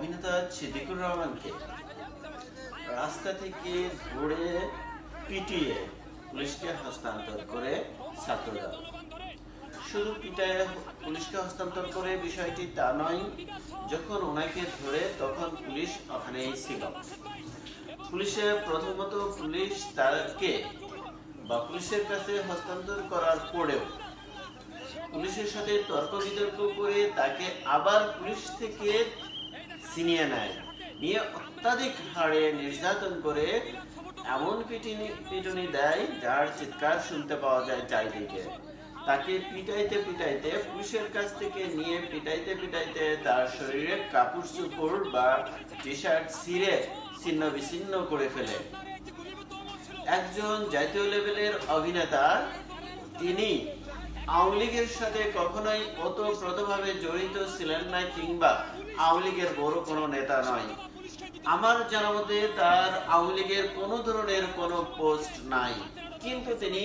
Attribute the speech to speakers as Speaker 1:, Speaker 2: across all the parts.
Speaker 1: অভিনেতা সিদ্দিকুর রহমানকে রাস্তা থেকে ধরে পিটিয়ে পুলিশকে হস্তান্তর করে ছাত্রদল শুধু পিটায় পুলিশকে হস্তান্তর করে বিষয়টি তা নয়, যখন ওনাকে ধরে তখন পুলিশ ওখানেই ছিল। পুলিশে প্রথমত পুলিশ তাকে বা পুলিশের কাছে হস্তান্তর করার পরেও পুলিশের সাথে তর্ক বিতর্ক করে তাকে আবার পুলিশ থেকে ছিনিয়ে নেয়। নিয়ে অত্যাধিক হারে নির্যাতন করে এমন পিটুনি পিটুনি দেয় যার চিৎকার শুনতে পাওয়া যায় চারিদিকে। তাকে পিটাইতে পিটাইতে পুলিশের কাছ থেকে নিয়ে পিটাইতে পিটাইতে তার শরীরে কাপড় চোপড় বা টি শার্ট ছিঁড়ে ছিন্ন বিচ্ছিন্ন করে ফেলে। একজন জাতীয় লেভেলের অভিনেতা, তিনি আওয়ামী লীগের সাথে কখনোই জড়িত ছিলেন না কিংবা বড় কোনো নেতা নয়। আমার জানা মতে তার কোনো ধরনের কোনো পোস্ট নাই, কিন্তু তিনি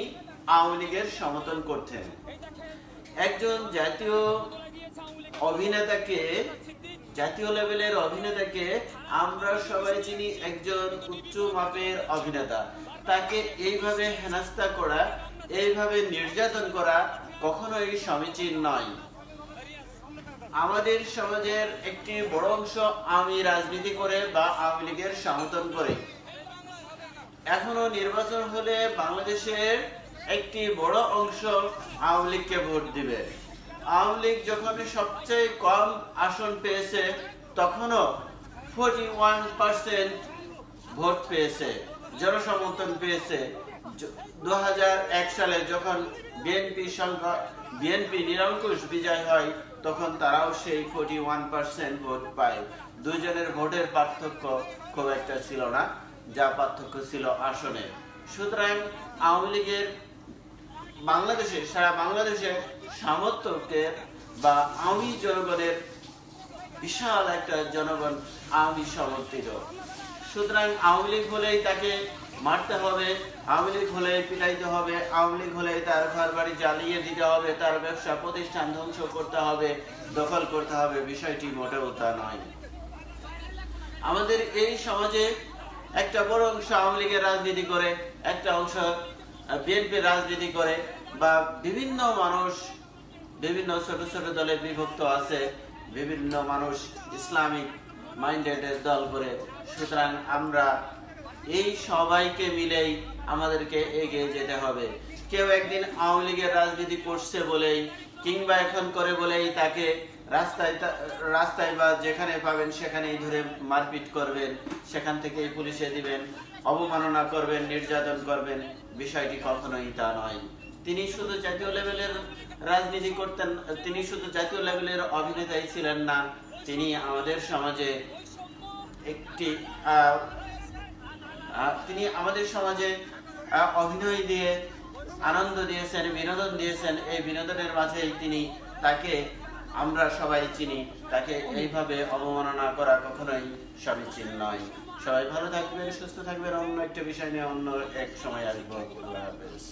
Speaker 1: সমর্থন করতেন। একজন জাতীয় অভিনেতাকে, জাতীয় লেভেলের অভিনেতাকে আমরা সবাই চিনি একজন উচ্চ মাপের অভিনেতা। তাকে এইভাবে হেনাস্তা করা, এইভাবে নির্যাতন করা কখনোই সমীচীন নয় আমাদের সমাজের একটি বড় অংশ আমি রাজনীতি করে বা আওয়ামী লীগের সমর্থন করে। এখনও নির্বাচন হলে বাংলাদেশের একটি বড় অংশ আওয়ামী লীগকে ভোট দিবে। আওয়ামী লীগ যখন সবচেয়ে কম আসন পেয়েছে, তখনও ফোর্টি ওয়ান পার্সেন্ট ভোট পেয়েছে, জনসমর্থন পেয়েছে। দু হাজার এক সালে যখন বিএনপি সংখ্যা বিএনপি নিরঙ্কুশ বিজয় হয়, তখন তারাও সেই ফোর্টি ওয়ান পার্সেন্ট ভোট পায়। দুজনের ভোটের পার্থক্য খুব একটা ছিল না, যা পার্থক্য ছিল আসনে। সুতরাং আওয়ামী লীগের বাংলাদেশে, সারা বাংলাদেশে সামর্থ্যের বা আওয়ামী জনগণের বিশাল একটা জনগণ আওয়ামী সমর্থিত। সুতরাং আওয়ামী লীগ হলেই তাকে মারতে হবে, আওয়ামী লীগ হলেই পিটাইতে হবে, আওয়ামী লীগ হলেই তার ঘর বাড়ি জ্বালিয়ে দিতে হবে, তার ব্যবসা প্রতিষ্ঠান ধ্বংস করতে হবে, দখল করতে হবে, বিষয়টি মোটেও তা নয়। আমাদের এই সমাজে একটা বড় অংশ আওয়ামী লীগের রাজনীতি করে, একটা অংশ বিএনপির রাজনীতি করে, বা বিভিন্ন মানুষ, বিভিন্ন ছোট ছোট দলে বিভক্ত আছে, বিভিন্ন মানুষ ইসলামিক মাইন্ডেডের দল করে। সুতরাং আমরা এই সবাইকে মিলেই আমাদেরকে এগিয়ে যেতে হবে। কেউ একদিন আওয়ামী লীগের রাজনীতি করছে বলেই কিংবা এখন করে বলেই তাকে রাস্তায় রাস্তায় বা যেখানে পাবেন সেখানেই ধরে মারপিট করবেন, সেখান থেকেই পুলিশে দিবেন, অবমাননা করবেন, নির্যাতন করবেন, বিষয়টি কখনোই তা নয়। তিনি শুধু জাতীয় লেভেলের রাজনীতি করতেন, তিনি শুধু জাতীয় লেভেলের অভিনেতাই ছিলেন না, তিনি আমাদের সমাজে একটি তিনি আমাদের সমাজে অভিনয় দিয়ে, আনন্দ দিয়েছেন, বিনোদন দিয়েছেন, এই বিনোদনের মাঝেই তিনি তাকে আমরা সবাই চিনি, তাকে এইভাবে অবমাননা করা কখনোই সমীচীন নয়। সবাই ভালো থাকবেন, সুস্থ থাকবেন, অন্য একটা বিষয় নিয়ে অন্য এক সময় আসব। আল্লাহ হাফেজ।